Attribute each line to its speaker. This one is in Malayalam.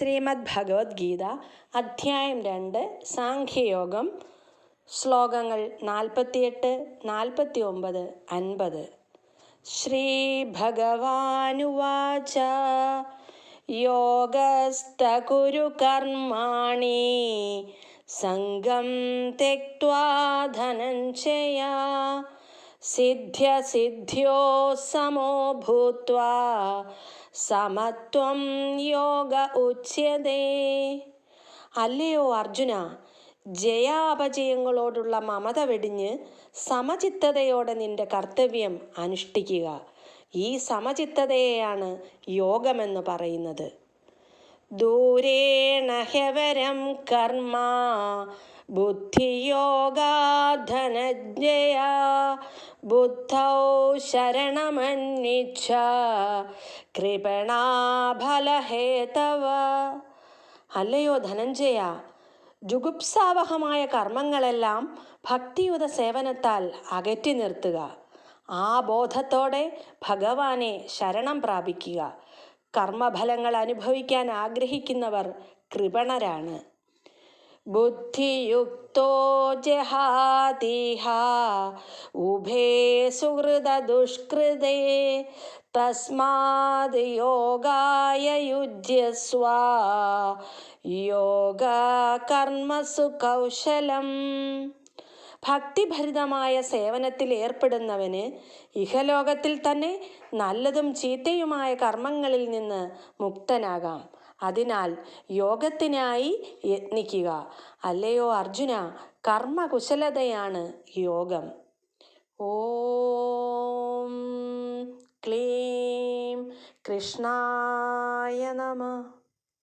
Speaker 1: ശ്രീമദ് ഭഗവത്ഗീത അധ്യായം രണ്ട് സാഖ്യയോഗം ശ്ലോകങ്ങൾ നാൽപ്പത്തിയെട്ട് നാൽപ്പത്തി ഒമ്പത് അൻപത്. ശ്രീ ഭഗവാനുവാച യോഗസ്ഥകുരു കർമാണി സംഘം തെക്വാ ധനഞ്ജയ. സിദ്ധ്യസിദ്ധ്യോ സമോ ഭൂത്വാ സമത്വം യോഗ ഉച്യതേ അല്ലയോ അർജുന ജയാപജയങ്ങളോടുള്ള മമത വെടിഞ്ഞ് സമചിത്തതയോടെ നിന്റെ കർത്തവ്യം അനുഷ്ഠിക്കുക. ഈ സമചിത്തതയെയാണ് യോഗമെന്ന് പറയുന്നത്. ദൂരേണ ഹ്യവരം കർമ്മ ബുദ്ധിയോഗാധനജ്ഞയ ബുദ്ധൗ കൃപണാഫലഹേതവ അല്ലയോ ധനഞ്ജയ ജുഗുപ്സാവഹമായ കർമ്മങ്ങളെല്ലാം ഭക്തിയുത സേവനത്താൽ അകറ്റി നിർത്തുക. ആ ബോധത്തോടെ ഭഗവാനെ ശരണം പ്രാപിക്കുക. കർമ്മഫലങ്ങൾ അനുഭവിക്കാൻ ആഗ്രഹിക്കുന്നവർ കൃപണരാണ്. ബുദ്ധിയുക്തോ ജഹാതിഹ ഉഭേ സുഹൃദ ദുഷ്കൃതേ തസ്മാത് യോഗായ യുജ്യസ്വ യോഗ കർമ്മസു കൗശലം. ഭക്തിഭരിതമായ സേവനത്തിൽ ഏർപ്പെടുന്നവന് ഇഹലോകത്തിൽ തന്നെ നല്ലതും ചീത്തയുമായ കർമ്മങ്ങളിൽ നിന്ന് മുക്തനാകാം. അതിനാൽ യോഗത്തിനായി യത്നിക്കുക. അല്ലയോ അർജുന കർമ്മകുശലതയാണ് യോഗം. ഓം ക്ലീം കൃഷ്ണായ നമ.